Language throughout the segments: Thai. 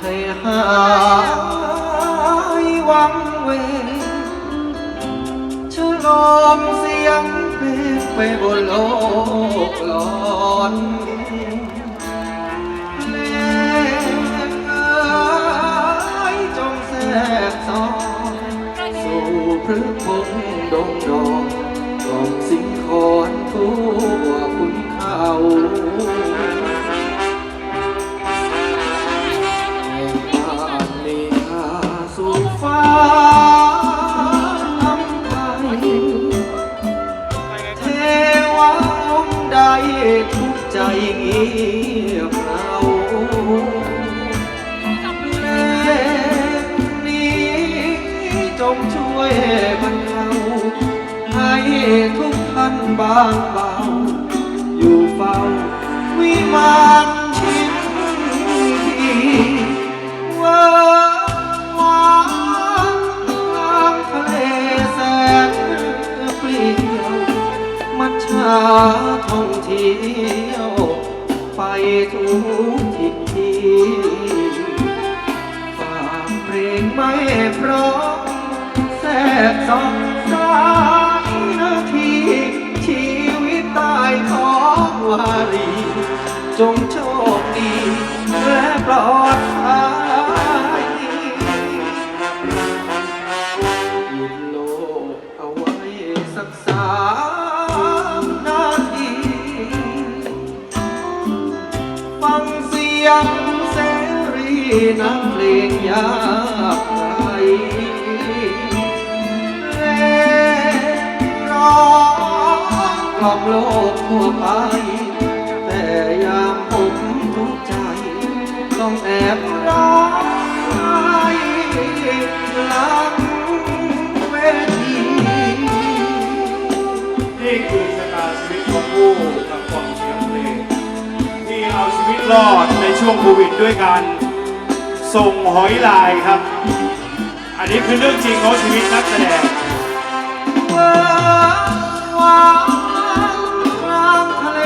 ให้หายวังเวงฉลองเสียงเพลงไปบนโลกหลอนเลงเอ้ยจงแทรกซ้อนสู่พฤกษ์พงดงดอง บางเบา อยู่เฝ้า วิมานชิดที่ว่าว้างกลางทะเลแสนเปลี่ยวมัจฉาท่องเที่ยว ไปทุกทิศทีฝากเพลงไม่เพราะแทรกสอง จงโชคดี และปลอดภัยหยุดโลกเอาไว้สักสามนาที ฟังเสียงเสรีนักเพลงยากไรเพลงร้องกล่อมโลกทั่วไป รอดในช่วงโควิดด้วยการส่งหอยลายครับ อันนี้คือเรื่องจริงของชีวิตนักแสดงทะเล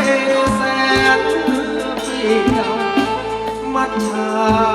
แสนเปลี่ยวมัจฉา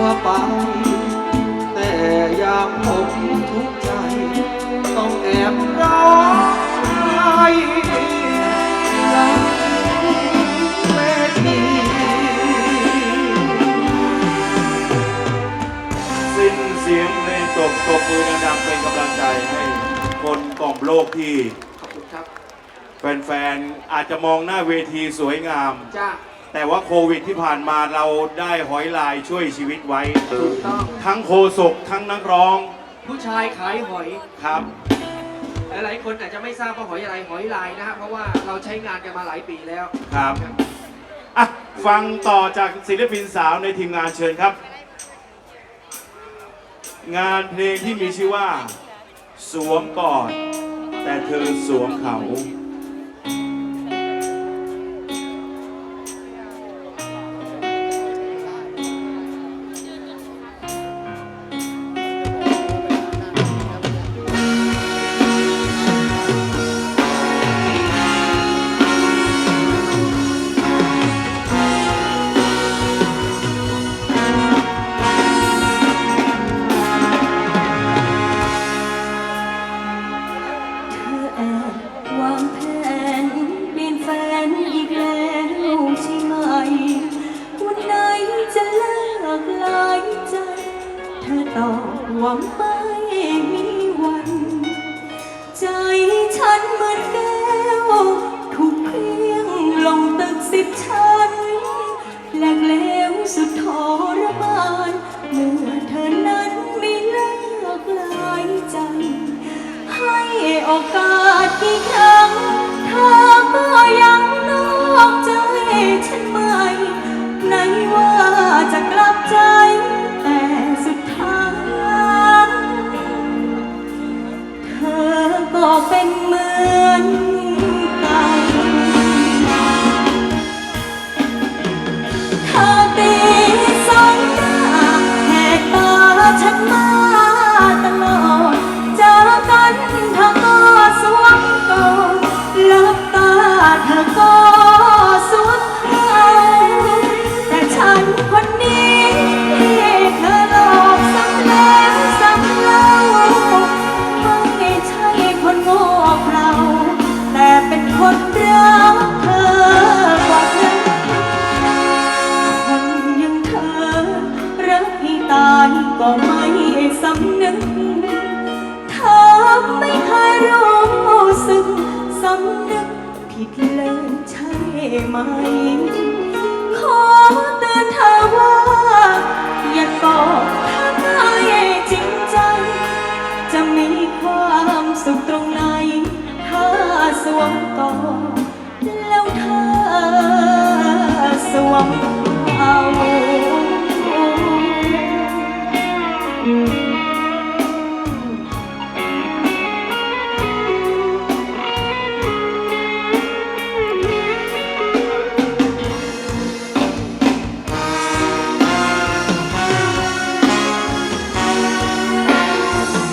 วไป แต่ยามผมทุกข์ใจ ต้องแอบร้องไห้หลังเวทีสิ้นเสียงเพลงจบตบมือดังๆเป็นกำลังใจให้คนกล่อมโลกที่ ขอบคุณครับ แฟนๆ อาจจะมองหน้าเวทีสวยงาม จ้า แต่ว่าโควิดที่ผ่านมาเราได้หอยลายช่วยชีวิตไว้ ถูกต้อง ทั้งโคศกทั้งนักร้องผู้ชายขายหอย ครับ หลายๆคนอาจจะไม่ทราบว่าหอยอะไรหอยลายนะฮะเพราะว่าเราใช้งานกันมาหลายปีแล้วครับ อะ ฟังต่อจากศิลปินสาวในทีมงานเชิญครับ งานเพลงที่มีชื่อว่า สวมกอด แต่เธอสวมเขา โอกาสกี่ครั้งเธอก็ยังนอกใจฉันไหมไหนว่าจะกลับใจ นี้เธอหลอกซ้ำแล้วซ้ำเล่าไม่ใช่คนโง่เปาแต่เป็นคนรักเธอกว่านั้น คนยังเธอรตายก็ไม่สำนึก เธอไม่เคยรู้สึกสำนึกผิดเลยใช่ไหม จริงใจจะมีความสุขตรงไหน ถ้าสวมกอดแล้วเธอสวม